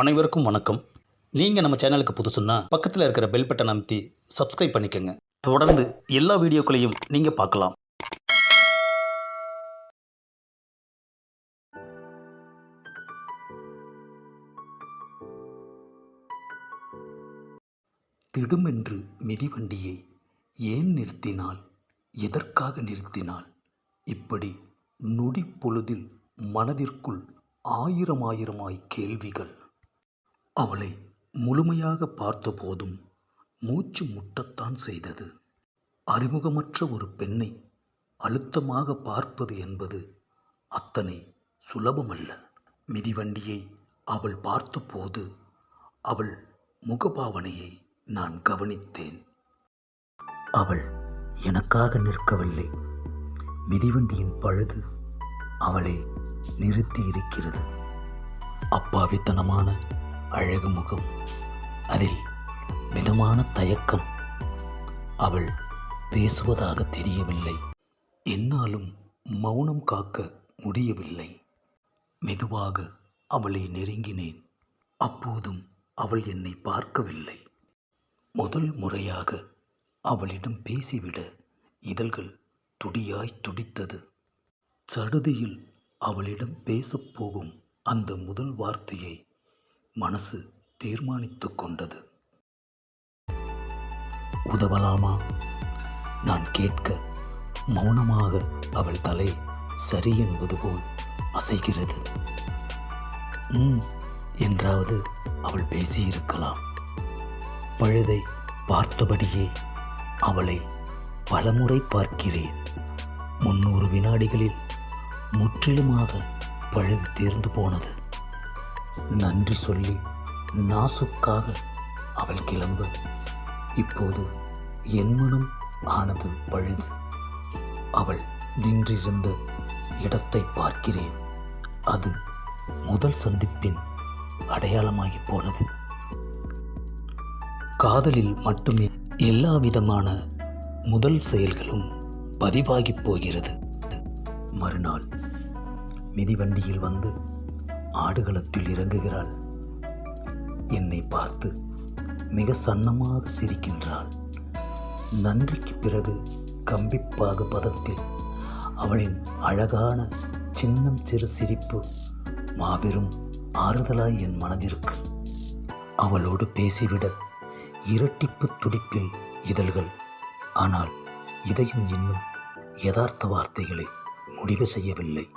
அனைவருக்கும் வணக்கம். நீங்கள் நம்ம சேனலுக்கு புதுசுன்னா பக்கத்தில் இருக்கிற பெல் பட்டன் அமைத்தி சப்ஸ்கிரைப் பண்ணிக்கோங்க. தொடர்ந்து எல்லா வீடியோக்களையும் நீங்கள் பார்க்கலாம். திடுமென்று மிதிவண்டியை ஏன் நிறுத்தினால்? எதற்காக நிறுத்தினால்? இப்படி நொடி பொழுதில் மனதிற்குள் ஆயிரம் ஆயிரமாய் கேள்விகள். அவளை முழுமையாக பார்த்தபோதும் மூச்சு முட்டத்தான் செய்தது. அறிமுகமற்ற ஒரு பெண்ணை அழுத்தமாக பார்ப்பது என்பது அத்தனை சுலபமல்ல. மிதிவண்டியை அவள் பார்த்தபோது அவள் முகபாவனையை நான் கவனித்தேன். அவள் எனக்காக நிற்கவில்லை. மிதிவண்டியின் பழுது அவளை நிறுத்தி இருக்கிறது அப்பாவித்தனமான அழகு முகம். அதில் மிதமான தயக்கம். அவள் பேசுவதாக தெரியவில்லை. என்னாலும் மௌனம் காக்க முடியவில்லை. மெதுவாக அவளை நெருங்கினேன். அப்போதும் அவள் என்னை பார்க்கவில்லை. முதல் முறையாக அவளிடம் பேசிவிட இதழ்கள் துடியாய் துடித்தது. சடுதியில் அவளிடம் பேசப் போகும் அந்த முதல் வார்த்தையை மனசு தீர்மானித்து கொண்டது. உதவலாமா? நான் கேட்க மௌனமாக அவள் தலை சரி என்பது போல் அசைகிறது. ம் என்றாவது அவள் பேசியிருக்கலாம். பழுதை பார்த்தபடியே அவளை பலமுறை பார்க்கிறேன். முன்னூறு வினாடிகளில் முற்றிலுமாக பழுது தீர்ந்து போனது. நன்றி சொல்லி நாசுக்காக அவள் கிளம்ப. இப்போது என் மனம் ஆனது பழுது. அவள் நின்றிருந்த இடத்தை பார்க்கிறேன். அது முதல் சந்திப்பின் அடையாளமாகி போனது. காதலில் மட்டுமே எல்லா விதமான முதல் செயல்களும் பதிவாகி போகிறது. மறுநாள் மிதிவண்டியில் வந்து ஆடுகளத்தில் இறங்குகிறாள். என்னை பார்த்து மிக சன்னமாக சிரிக்கின்றாள். நன்றிக்கு பிறகு கம்பிப்பாக பதத்தில் அவளின் அழகான சின்னம் சிறு சிரிப்பு மாபெரும் ஆறுதலாய் என் மனதிற்கு. அவளோடு பேசிவிட இரட்டிப்பு துடிப்பில் இதழ்கள். ஆனால் இதயம் இன்னும் யதார்த்த வார்த்தைகளை முடிவு செய்யவில்லை.